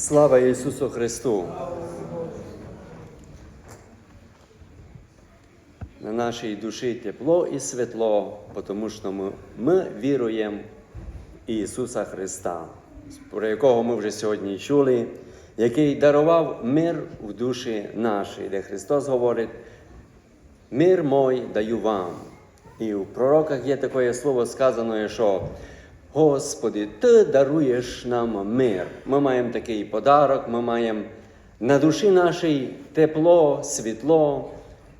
Слава Ісусу Христу! На нашій душі тепло і світло, тому що ми, ми віруємо в Ісуса Христа, про якого ми вже сьогодні чули, який дарував мир в душі нашій, де Христос говорить, мир мой даю вам. І в пророках є таке слово сказано, що Господи, Ти даруєш нам мир. Ми маємо такий подарок, ми маємо на душі нашій тепло, світло,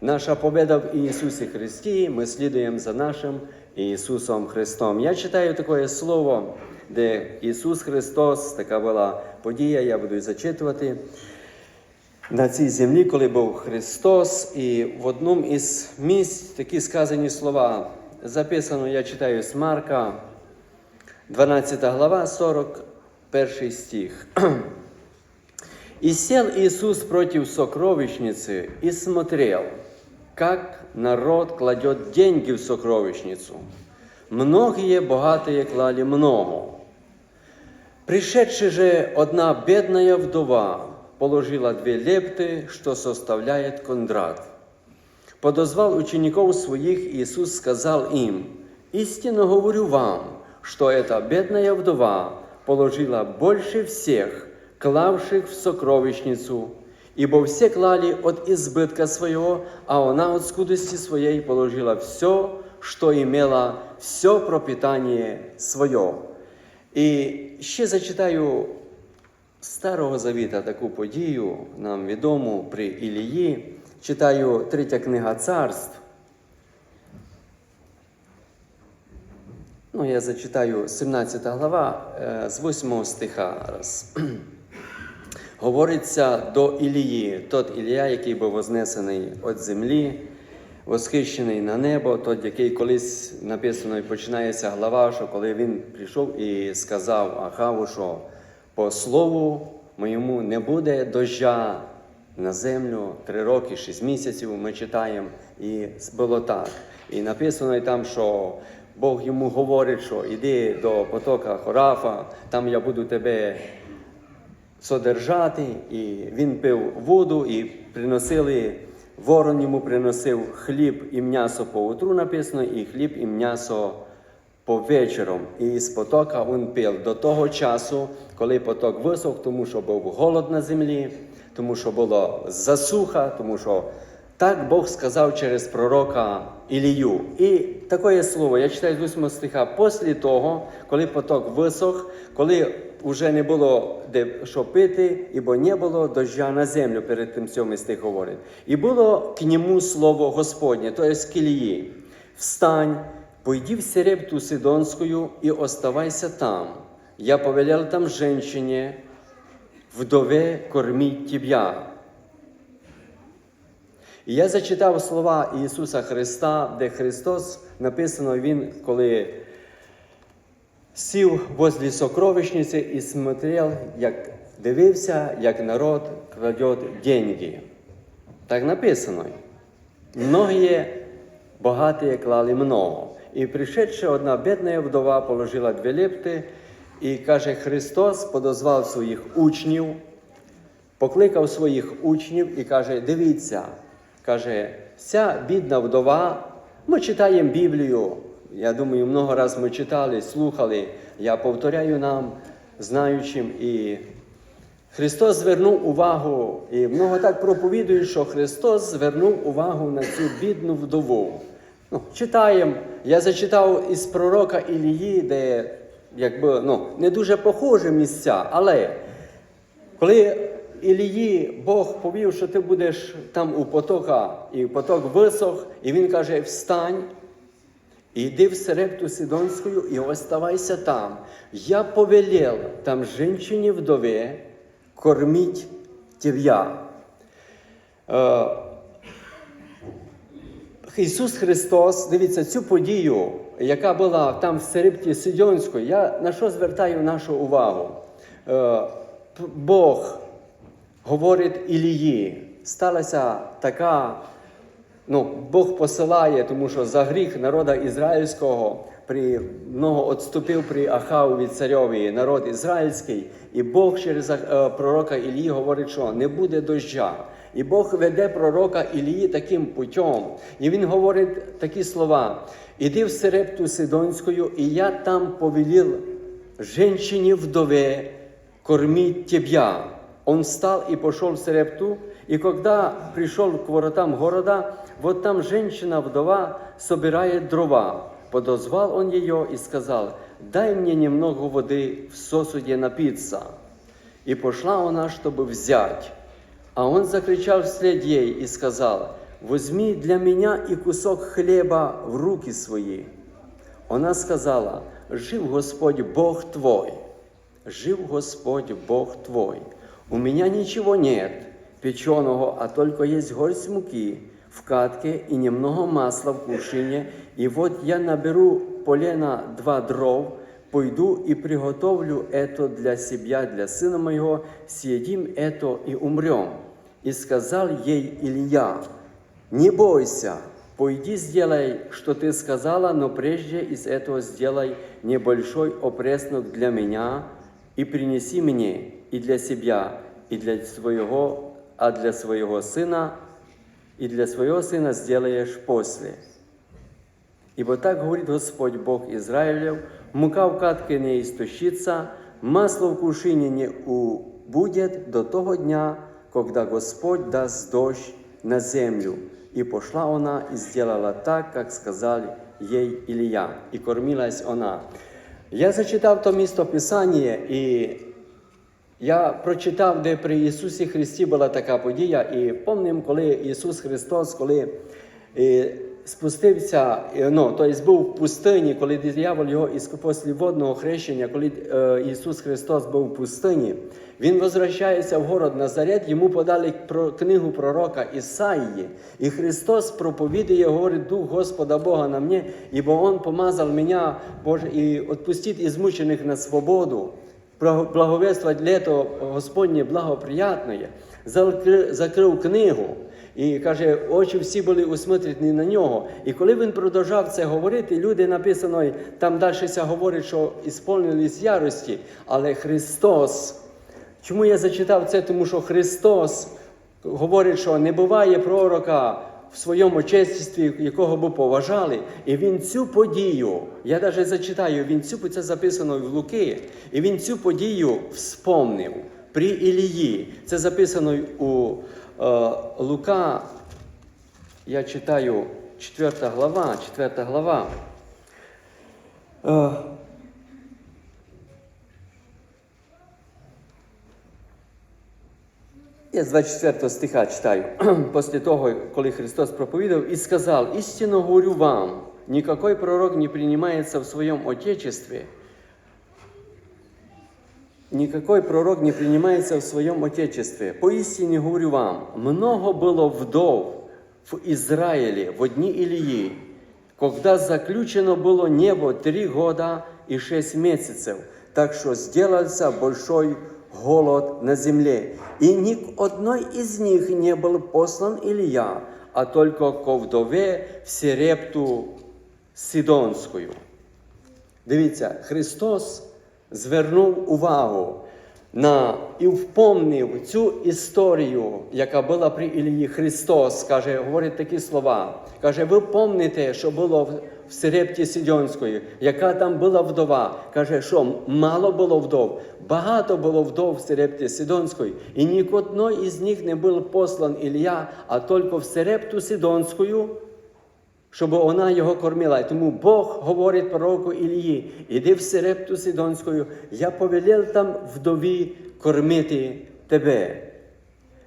наша победа в Ісусі Христі. Ми слідуємо за нашим Ісусом Христом. Я читаю таке слово, де Ісус Христос, така була подія, я буду зачитувати. На цій землі, коли був Христос, і в одному із місць такі сказані слова записано, я читаю з Марка, 12 глава, 41 стих. «И сел Иисус против сокровищницы и смотрел, как народ кладет деньги в сокровищницу. Многие богатые клали много. Пришедшая же одна бедная вдова положила две лепты, что составляет кондрат. Подозвал учеников своих, Иисус сказал им, «Истинно говорю вам, что эта бедная вдова положила больше всех, клавших в сокровищницу, ибо все клали от избытка своего, а она от скудости своей положила все, что имела, все пропитание свое». І ще зачитаю Старого Завіта таку подію, нам відому при Ілії. Читаю третя книга царств. Ну, я зачитаю 17 глава е, з 8 стиха раз. Говориться до Ілії, тот Ілія, який був вознесений від землі, восхищений на небо, тот, який колись написано і починається глава, що коли він прийшов і сказав Ахаву, що по слову моєму не буде дождя на землю три роки, шість місяців ми читаємо, і було так. І написано і там, що Бог йому говорить, що іди до потока Хорафа, там я буду тебе содержати, і він пив воду, і приносили, ворон йому приносив хліб і м'ясо по утру написано, і хліб і м'ясо по вечором. І з потока він пив до того часу, коли поток висох, тому що був голод на землі, тому що була засуха, тому що так Бог сказав через пророка Ілію. І таке слово, я читаю з 8 стиха, після того, коли поток висох, коли вже не було де що пити, ібо не було дождя на землю, перед тим 7 стих говорить. І було к ньому слово Господнє, то є к Ілії. Встань, пойди в Серепту Сидонскую и оставайся там. Я повелел там женщине, вдове кормить тебя. І я зачитав слова Ісуса Христа, де Христос написано, Він, коли сів возле сокровищниці і смотрел, як дивився, як народ крадет деньги. Так написано. Многие богатые клали много. І пришедшая одна бідна вдова положила дві лепти, і каже, Христос подозвав своїх учнів, покликав своїх учнів і каже: дивіться, каже, ця бідна вдова, ми читаємо Біблію. Я думаю, много раз ми читали, слухали. Я повторяю нам, знаючим. І Христос звернув увагу, і много так проповідують, що Христос звернув увагу на цю бідну вдову. Ну, Читаємо. Я зачитав із пророка Ілії, де якби, ну, не дуже похожі місця, але коли Ілії Бог повів, що ти будеш там у потока, і поток висох, і він каже: Встань, іди в Серепту Сидонську і оставайся там. Я повелел там жінчині вдові кормить тебя. Е, Ісус Христос, дивіться, цю подію, яка була там в Серепті Сидьонської, я на що звертаю нашу увагу? Е, Бог говорить Ілії, сталася така, ну, Бог посилає, тому що за гріх народа ізраїльського при много отступив при Ахаву царьові народ ізраїльський, і Бог через е, пророка Ілії говорить, що не буде доща. І Бог веде пророка Ілії таким путем. І він говорить такі слова: Іди в Серепту Сидонською, і я там повелів женщине вдове кормить тебя. Он встал и пошел в Серепту, и когда пришел к воротам города, вот там женщина-вдова собирает дрова. Подозвал он ее и сказал, дай мне немного воды в сосуде напиться. И пошла она, чтобы взять. А он закричал вслед ей и сказал, возьми для меня и кусок хлеба в руки свои. Вона сказала: Жив Господь Бог твой, жив Господь Бог твой. У меня ничего нет печеного, а только есть горсть муки в катке и немного масла в кувшине. И вот я наберу полена два дров, пойду и приготовлю это для себя, для сына моего, съедим это и умрем. И сказал ей Илья, не бойся, пойди сделай, что ты сказала, но прежде из этого сделай небольшой опреснок для меня и принеси мне и для себя, и для своего, а для своего сына, и для своего сына сделаешь после. Ибо так говорит Господь Бог Израилев, мука в катке не истощится, масло в кувшине не убудет до того дня, когда Господь даст дождь на землю. И пошла она и сделала так, как сказал ей Илья, и кормилась она. Я зачитав то місто Писання, і я прочитав, де при Ісусі Христі була така подія, і пам'ятаємо, коли Ісус Христос, коли е, спустився, е, ну, тобто був в пустині, коли диявол його після водного хрещення, коли е, Ісус Христос був в пустині, Він возвращається в город Назарет, йому подали книгу пророка Ісаїї, і Христос проповідує, говорить, Дух Господа Бога на мені, ибо Он помазав мене, Боже, і відпустить ізмучених на свободу благовествовать лето Господнє благоприятне, закрив книгу. І каже, очі всі були усмитрені на нього. І коли він продовжав це говорити, люди написано, там далі говорить, що ісполнились ярості, але Христос. Чому я зачитав це? Тому що Христос говорить, що не буває пророка в своєму честі, якого б поважали. І він цю подію, я навіть зачитаю, він цю це записано в Луки, і він цю подію вспомнив при Ілії. Це записано у е, Лука, я читаю 4 глава, 4 глава. Е, Я з 24 стиха читаю. Після того, коли Христос проповідав і сказав, істинно говорю вам, никакой пророк не принимается в своем Отечестве, никакой пророк не принимается в своем Отечестве. Поистине говорю вам, много было вдов в Израиле в дни Илии, когда заключено было небо три года и шесть месяцев, так что сделался большой голод на земле. И ни к одной из них не был послан Илья, а только ко вдове в Серепту Сидонською. Дивіться, Христос звернув увагу на і впомнив цю історію, яка була при Ілії. Христос каже, говорить такі слова. Каже, ви помните, що було в- Серепті Сидонської, яка там була вдова. Каже, що мало було вдов, багато було вдов в Серепті Сидонської, і ні к одной із них не був послан Ілля, а тільки в Серепту Сидонською щоб вона його кормила. І тому Бог говорить пророку Ілії, іди в Серепту Сидонською, я повелів там вдові кормити тебе.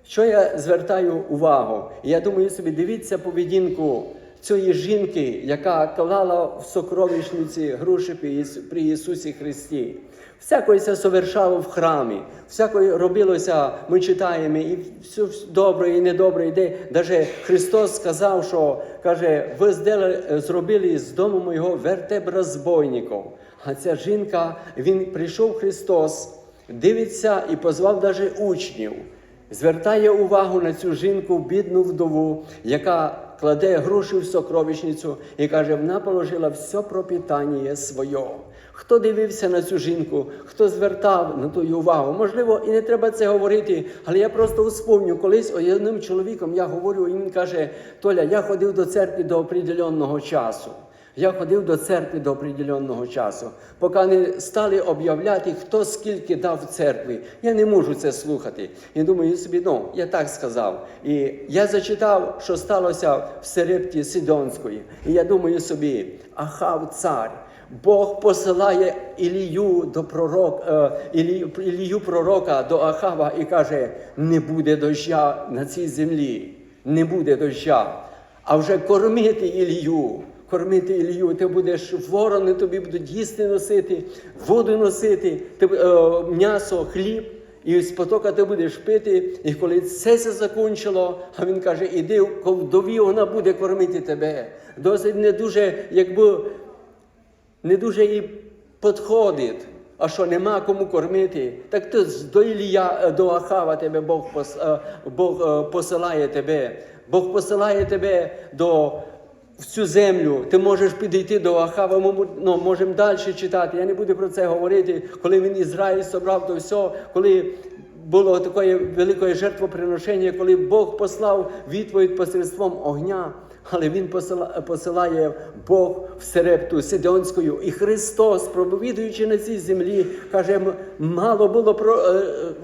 Що я звертаю увагу? Я думаю собі, дивіться поведінку цієї жінки, яка клала в сокровищниці гроші при Ісусі Христі. Всякої це совершало в храмі, всякої робилося, ми читаємо, і все добре і недобре йде. Даже Христос сказав, що каже, ви зробили з дому моєго вертебра збойників. А ця жінка, він прийшов Христос, дивиться і позвав навіть учнів звертає увагу на цю жінку, бідну вдову, яка кладе гроші в сокровищницю і каже, вона положила все пропитання своє. Хто дивився на цю жінку, хто звертав на ту увагу? Можливо, і не треба це говорити, але я просто вспомню, колись одним чоловіком я говорю, і він каже: Толя, я ходив до церкви до определенного часу. Я ходив до церкви до определенного часу, поки не стали об'являти, хто скільки дав церкві. Я не можу це слухати. І думаю собі, ну, я так сказав. І я зачитав, що сталося в Серепті Сидонської. І я думаю собі, Ахав цар. Бог посилає Ілію до пророк, е, Ілію, Ілію пророка до Ахава і каже: не буде доща на цій землі, не буде доща. А вже кормити Ілію, кормити Ілію, ти будеш ворони, тобі будуть їсти носити, воду носити, ти, е, м'ясо, хліб. І з потока ти будеш пити, і коли це все закінчило, а він каже, іди в вдові, вона буде кормити тебе. Досить не дуже, якби не дуже їй підходить. А що нема кому кормити, так з- до Ілія, е, до Ахава тебе Бог, е, Бог е, посилає тебе. Бог посилає тебе до в цю землю. Ти можеш підійти до Ахава. Ми ну, можемо далі читати. Я не буду про це говорити, коли він Ізраїль собрав то все, коли було таке велике жертвоприношення, коли Бог послав відповідь посередством огня. Але Він посилає Бог в Серепту Сидонською. І Христос, проповідуючи на цій землі, каже, мало було е,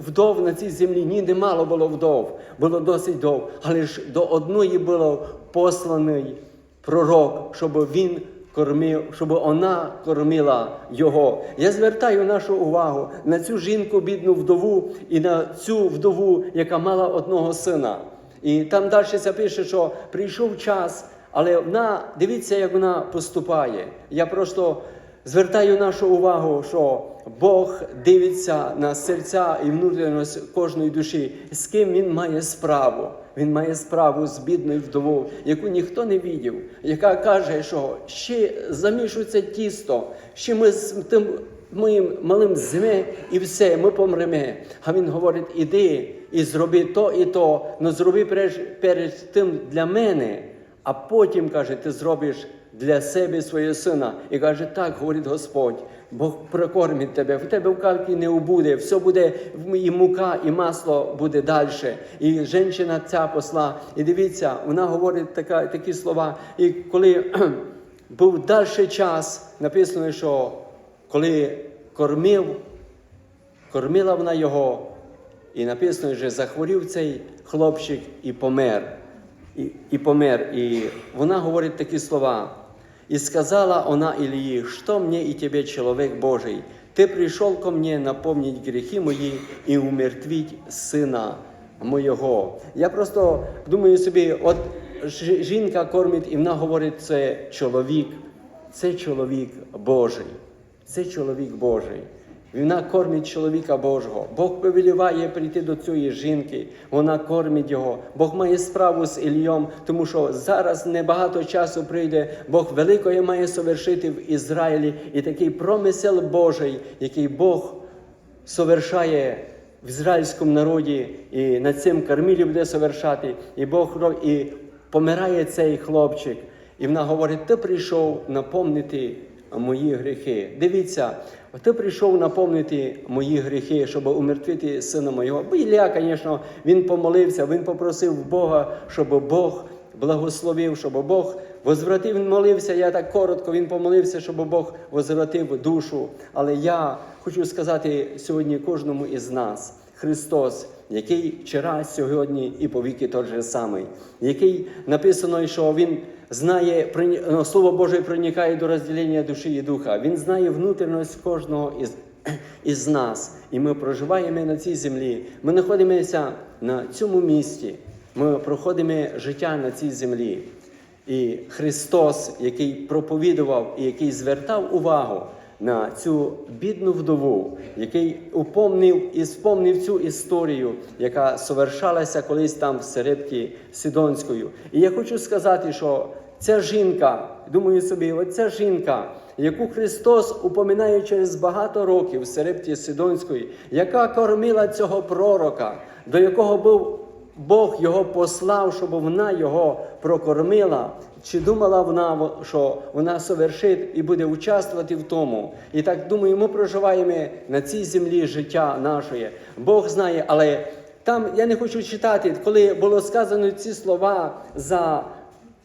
вдов на цій землі. Ні, не мало було вдов, було досить вдов. Але ж до одної було посланий пророк, щоб він кормив, щоб вона кормила його. Я звертаю нашу увагу на цю жінку, бідну вдову, і на цю вдову, яка мала одного сина. І там далі запише, що прийшов час, але вона, дивіться, як вона поступає. Я просто звертаю нашу увагу, що Бог дивиться на серця і внутрішність кожної душі, з ким він має справу. Він має справу з бідною вдовою, яку ніхто не відів, яка каже, що ще замішується тісто, ще ми з тим моїм малим зме і все, ми помремо. А він говорить: іди і зроби то і то, але зроби перед, перед тим для мене, а потім каже, ти зробиш для себе свого сина. І каже, так говорить Господь. Бог прокормить тебе, в тебе в кальки не убуде, все буде і мука, і масло буде далі. І жінка ця посла. І дивіться, вона говорить така, такі слова. І коли був далі час, написано, що коли кормив, кормила вона його, і написано, що захворів цей хлопчик і помер. І, і помер. І вона говорить такі слова. И сказала она Ильи, что мне и тебе, человек Божий, ты пришел ко мне напомнить грехи мои и умертвить сина моєго. Я просто думаю собі, от жінка кормить, і вона говорить, це чоловік, це чоловік Божий, це чоловік Божий. Вона кормить чоловіка Божого. Бог повеліває прийти до цієї жінки, вона кормить його. Бог має справу з Ільйом, тому що зараз небагато часу прийде. Бог великое має совершити в Ізраїлі і такий промисел Божий, який Бог совершає в ізраїльському народі, і над цим кормілі буде совершати. І Бог і помирає цей хлопчик. І вона говорить: ти прийшов напомнити мої гріхи. Дивіться, ти прийшов напомнити мої гріхи, щоб умертвити сина моєго. Бо Ілля, звісно, він помолився, він попросив Бога, щоб Бог благословив, щоб Бог возвратив, він молився. Я так коротко, він помолився, щоб Бог возвратив душу. Але я хочу сказати сьогодні кожному із нас. Христос, який вчора, сьогодні і повіки той же самий, який написано, що Він знає, ну, Слово Боже проникає до розділення душі і духа. Він знає внутрішність кожного із, із нас. І ми проживаємо на цій землі. Ми знаходимося на цьому місці. Ми проходимо життя на цій землі. І Христос, який проповідував і який звертав увагу на цю бідну вдову, який упомнив і спомнив цю історію, яка совершалася колись там в Серепті Сидонською. І я хочу сказати, що ця жінка, думаю собі, оця жінка, яку Христос упоминає через багато років в Серепті Сидонської, яка кормила цього пророка, до якого був Бог його послав, щоб вона його прокормила. Чи думала вона, що вона совершить і буде участвувати в тому? І так думаю, ми проживаємо на цій землі життя нашої. Бог знає, але там я не хочу читати, коли було сказано ці слова за.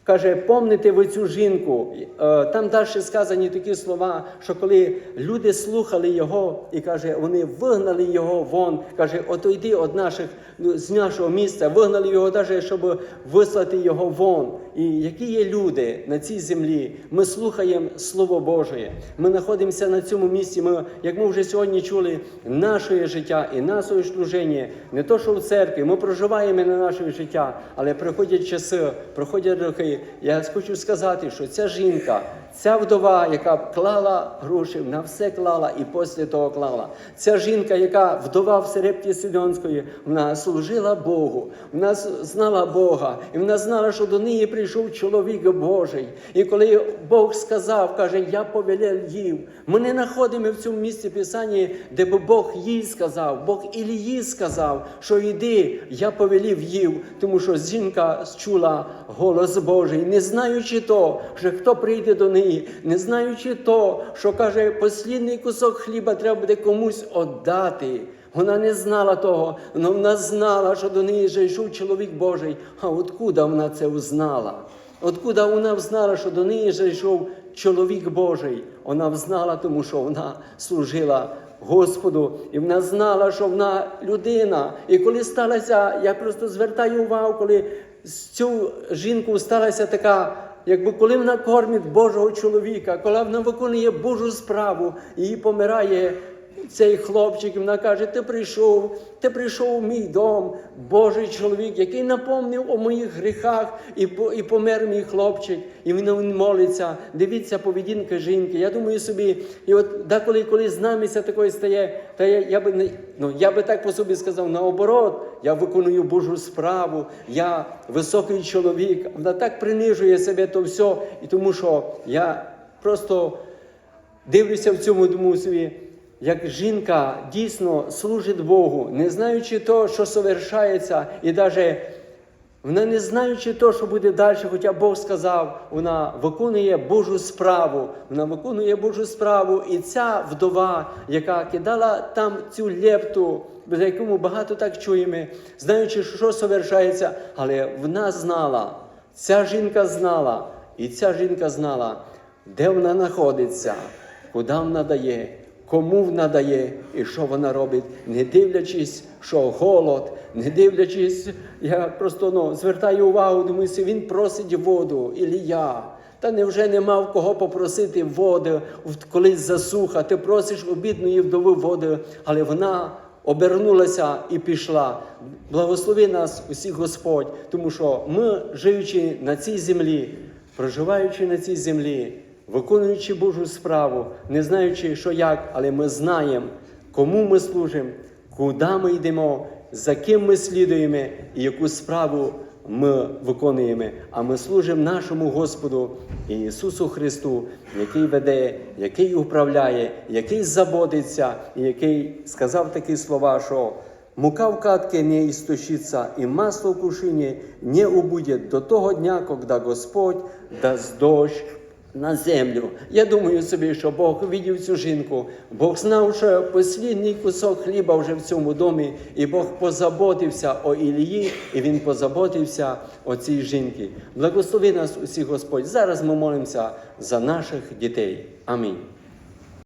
Каже, помните ви цю жінку. Е, Там далі сказані такі слова, що коли люди слухали його, і каже, вони вигнали його вон. Каже, отойди від наших ну, з нашого місця, вигнали його, навіть, щоб вислати його вон. І які є люди на цій землі? Ми слухаємо Слово Боже. Ми знаходимося на цьому місці. Ми, як ми вже сьогодні чули, наше життя і наше служення, не то, що в церкві, ми проживаємо на наше життя, але приходять часи, проходять роки. Я хочу сказати, що ця жінка, ця вдова, яка клала гроші, вона все клала і після того клала. Ця жінка, яка вдова в Серепті Сидонської, вона служила Богу, вона знала Бога, і вона знала, що до неї прийшов чоловік Божий. І коли Бог сказав, каже, я повелів їв. Ми не знаходимо в цьому місці Писання, де би Бог їй сказав, Бог Ілії сказав, що йди, я повелів їв, тому що жінка чула голос Божий, не знаючи то, що хто прийде до неї, не знаючи то, що каже, послідний кусок хліба треба буде комусь віддати. Вона не знала того, але вона знала, що до неї йшов чоловік Божий. А откуда вона це узнала? Откуда вона взнала, що до неї вже йшов чоловік Божий? Вона взнала, тому що вона служила Господу, і вона знала, що вона людина. І коли сталося, я просто звертаю увагу, коли з цю жінку сталася така. Якби коли вона кормить Божого чоловіка, коли вона виконує Божу справу, її помирає цей хлопчик, і вона каже: Ти прийшов, ти прийшов у мій дом, Божий чоловік, який напомнив о моїх гріхах, і і помер мій хлопчик. І він, молиться. Дивіться поведінка жінки. Я думаю собі, і от деколи, коли з нами це такое стає, та я, я би ну я би так по собі сказав, наоборот, я виконую Божу справу, я високий чоловік. Вона так принижує себе то все, і тому що я просто дивлюся в цьому думаю собі, як жінка дійсно служить Богу, не знаючи того, що совершається, і навіть вона не знаючи того, що буде далі, хоча Бог сказав, вона виконує Божу справу. Вона виконує Божу справу. І ця вдова, яка кидала там цю лепту, за якому багато так чуємо, знаючи, що совершається, але вона знала, ця жінка знала, і ця жінка знала, де вона знаходиться, куди вона дає, кому вона дає і що вона робить, не дивлячись, що голод, не дивлячись, я просто ну, звертаю увагу, думаю, що він просить воду, Ілія. Та невже нема в кого попросити води, колись засуха, ти просиш у бідної вдови води, але вона обернулася і пішла. Благослови нас усіх Господь, тому що ми, живучи на цій землі, проживаючи на цій землі, виконуючи Божу справу, не знаючи, що як, але ми знаємо, кому ми служимо, куди ми йдемо, за ким ми слідуємо і яку справу ми виконуємо. А ми служимо нашому Господу Ісусу Христу, який веде, який управляє, який заботиться, і який сказав такі слова, що Мука в катке не истощится, и масло в кушине не убудет до того дня, когда Господь дасть дощ на землю. Я думаю собі, що Бог видів цю жінку, Бог знав, що послідній кусок хліба вже в цьому домі, і Бог позаботився о Ілії, і Він позаботився о цій жінці. Благослови нас усіх Господь. Зараз ми молимося за наших дітей. Амінь.